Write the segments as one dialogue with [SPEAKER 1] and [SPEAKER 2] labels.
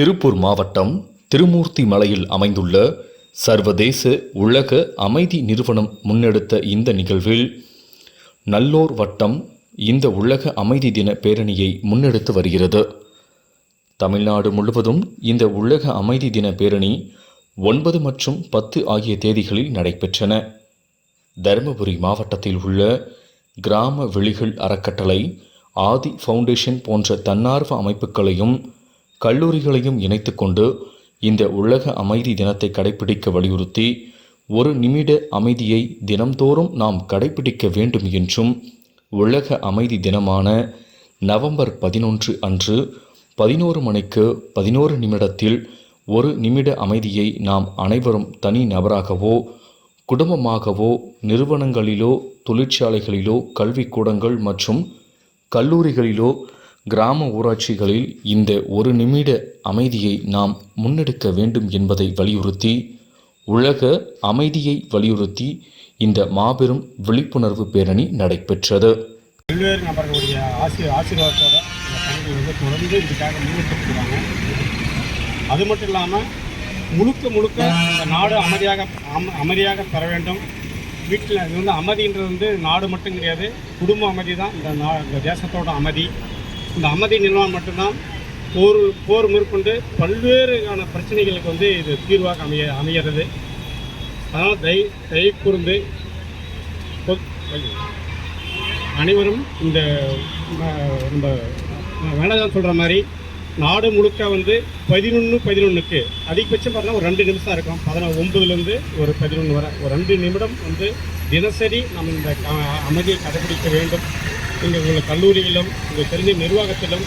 [SPEAKER 1] திருப்பூர் மாவட்டம் திருமூர்த்தி மலையில் அமைந்துள்ள சர்வதேச உலக அமைதி நிறுவனம் முன்னெடுத்த இந்த நிகழ்வில் நல்லோர் வட்டம் இந்த உலக அமைதி தின பேரணியை முன்னெடுத்து வருகிறது. தமிழ்நாடு முழுவதும் இந்த உலக அமைதி தின பேரணி ஒன்பது மற்றும் பத்து ஆகிய தேதிகளில் நடைபெற்றன. தருமபுரி மாவட்டத்தில் உள்ள கிராம வெளிகள் அறக்கட்டளை ஆதி ஃபவுண்டேஷன் போன்ற தன்னார்வ அமைப்புகளையும் கல்லூரிகளையும் இணைத்துக்கொண்டு இந்த உலக அமைதி தினத்தை கடைபிடிக்க வலியுறுத்தி ஒரு நிமிட அமைதியை தினம்தோறும் நாம் கடைபிடிக்க வேண்டும் என்றும் உலக அமைதி தினமான நவம்பர் பதினொன்று அன்று பதினோரு மணிக்கு பதினோரு நிமிடத்தில் ஒரு நிமிட அமைதியை நாம் அனைவரும் தனி நபராகவோ குடும்பமாகவோ நிறுவனங்களிலோ தொழிற்சாலைகளிலோ கல்விக்கூடங்கள் மற்றும் கல்லூரிகளிலோ கிராம ஊராட்சிகளில் இந்த ஒரு நிமிட அமைதியை நாம் முன்னெடுக்க வேண்டும் என்பதை வலியுறுத்தி உலக அமைதியை வலியுறுத்தி இந்த மாபெரும் விழிப்புணர்வு பேரணி நடைபெற்றது.
[SPEAKER 2] பல்வேறு நபர்களுடைய ஆசி ஆசீர்வாதத்தோட இந்த பணிகள் வந்து தொடர்ந்து இதுக்காக முன்னெடுத்துருக்காங்க அது மட்டும் இல்லாமல் முழுக்க முழுக்க இந்த நாடு அமைதியாக அம அமைதியாக பெற வேண்டும். வீட்டில் இது வந்து அமைதின்றது வந்து நாடு மட்டும் கிடையாது குடும்ப அமைதி தான். இந்த நா இந்த தேசத்தோட அமைதி. இந்த அமைதி நிலவரம் மட்டும்தான் போர் போர் மேற்கொண்டு பல்வேறுக்கான பிரச்சனைகளுக்கு வந்து இது தீர்வாக அமைய அமைகிறது. அதனால் தை தயவு கூர்ந்து அனைவரும் இந்த நம்ம வேணாதான் சொல்கிற மாதிரி நாடு முழுக்க வந்து பதினொன்று பதினொன்றுக்கு அதிகபட்சம் பார்த்தா ஒரு ரெண்டு நிமிஷம் இருக்கும். பதினொன்று ஒம்பதுலேருந்து ஒரு பதினொன்று வரை. ஒரு ரெண்டு நிமிடம் வந்து தினசரி நம்ம இந்த அமைதியை கடைபிடிக்க வேண்டும். இங்கே உள்ள கல்லூரியிலும் உங்கள் தெரிஞ்ச நிர்வாகத்திலும்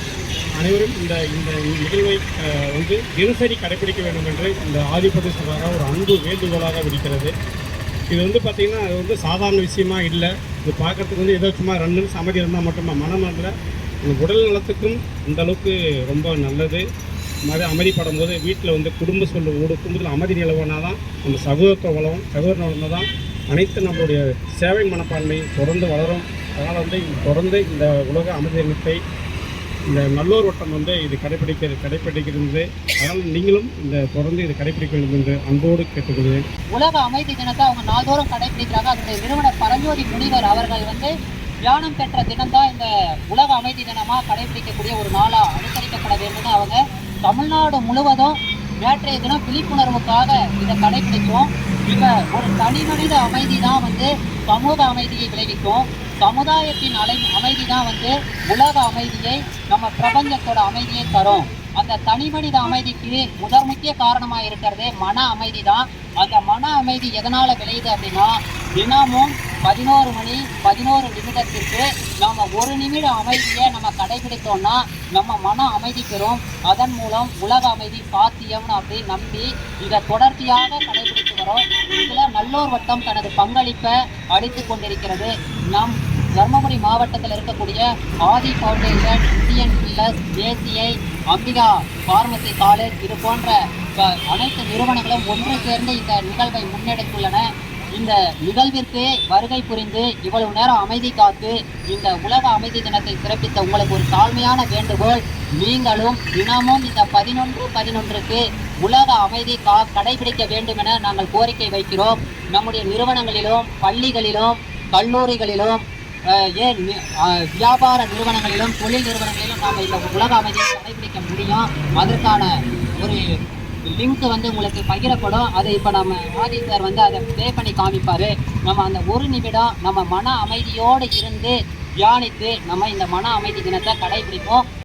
[SPEAKER 2] அனைவரும் இந்த இந்த நிகழ்வை வந்து தினசரி கடைபிடிக்க வேண்டும் என்று இந்த ஆதிபதேசமாக ஒரு அன்பு வேண்டுகோளாக விடுக்கிறது. இது வந்து பார்த்திங்கன்னா அது வந்து சாதாரண விஷயமா இல்லை. இது பார்க்கறதுக்கு வந்து ஏதோ சும்மா ரெண்டு நிமிஷம் அமைதி இருந்தால் மட்டுமா மனம் இல்லை. உடல் நலத்துக்கும் அந்த அளவுக்கு ரொம்ப நல்லது. மாதிரி அமைதிப்படும் போது வீட்டில் வந்து குடும்ப சொல்ல ஒரு குடும்பத்தில் அமைதி நிலவனா தான் அந்த சகோதரத்துவ வளம் சகோதர வளம் தான் அனைத்து நம்மளுடைய சேவை மனப்பான்மை தொடர்ந்து வளரும். அதனால் வந்து தொடர்ந்து இந்த உலக அமைதி தினத்தை இந்த நல்லோர் வட்டம் வந்து இது கடைபிடிக்க கடைபிடிக்கிறது. அதனால் நீங்களும் இந்த தொடர்ந்து இது கடைபிடிக்க வேண்டும் என்று அன்போடு கேட்டுக்கொள்கிறேன்.
[SPEAKER 3] உலக அமைதி தினத்தை அவங்க நாள்தோறும் கடைபிடிக்கிறாங்க. அதனுடைய நிறுவனர் பரஞ்சோதி முனிவர் அவர்கள் வந்து தியானம் பெற்ற தினம்தான் இந்த உலக அமைதி தினமாக கடைபிடிக்கக்கூடிய ஒரு நாளாக அனுசரிக்கப்பட வேண்டும்னு அவங்க தமிழ்நாடு முழுவதும் நேற்றைய தினம் விழிப்புணர்வுக்காக இதை கடைபிடிச்சோம் இப்போ ஒரு தனி மனித அமைதி தான் வந்து சமூக அமைதியை விளைவிக்கும். சமுதாயத்தின் அலை அமைதி தான் வந்து உலக அமைதியை நம்ம பிரபஞ்சத்தோட அமைதியை தரும். அந்த தனி மனித அமைதிக்கு முதல் முக்கிய காரணமாக இருக்கிறது மன அமைதி தான் அந்த மன அமைதி எதனால் விளையுது அப்படின்னா தினமும் பதினோரு மணி பதினோரு நிமிடத்திற்கு நம்ம ஒரு நிமிட அமைதியை நம்ம கடைபிடித்தோம்னா நம்ம மன அமைதி பெறும். அதன் மூலம் உலக அமைதி சாத்தியம்னு அப்படி நம்பி இதை தொடர்ச்சியாக கடைபிடித்து வரோம். இதில் நல்லோர் வட்டம் தனது பங்களிப்பை அளித்து கொண்டிருக்கிறது. நம் தர்மபுரி மாவட்டத்தில் இருக்கக்கூடிய Adhi foundation Indian pillars ACI Ambika pharmacy college இது போன்ற அனைத்து நிறுவனங்களும் ஒன்று சேர்ந்து இந்த நிகழ்வை முன்னெடுத்துள்ளன. இந்த நிகழ்விற்கு வருகை புரிந்து இவ்வளவு நேரம் அமைதி காத்து இந்த உலக அமைதி தினத்தை சிறப்பித்த உங்களுக்கு ஒரு தாழ்மையான வேண்டுகோள் நீங்களும் தினமும் இந்த பதினொன்று பதினொன்றுக்கு உலக அமைதி கா கடைபிடிக்க வேண்டும் என நாங்கள் கோரிக்கை வைக்கிறோம். நம்முடைய நிறுவனங்களிலும் பள்ளிகளிலும் கல்லூரிகளிலும் ஏன் வியாபார நிறுவனங்களிலும் தொழில் நிறுவனங்களிலும் நாம் இந்த உலக அமைதியை கடைபிடிக்க முடியும். அதற்கான ஒரு லிங்க் வந்து உங்களுக்கு பகிரப்படும். அதை இப்போ நம்ம ஆதி சார் வந்து அதை ப்ளே பண்ணி காமிப்பார். நம்ம அந்த ஒரு நிமிடம் நம்ம மன அமைதியோடு இருந்து தியானித்து நம்ம இந்த மன அமைதி தினத்தை கடைபிடிப்போம்.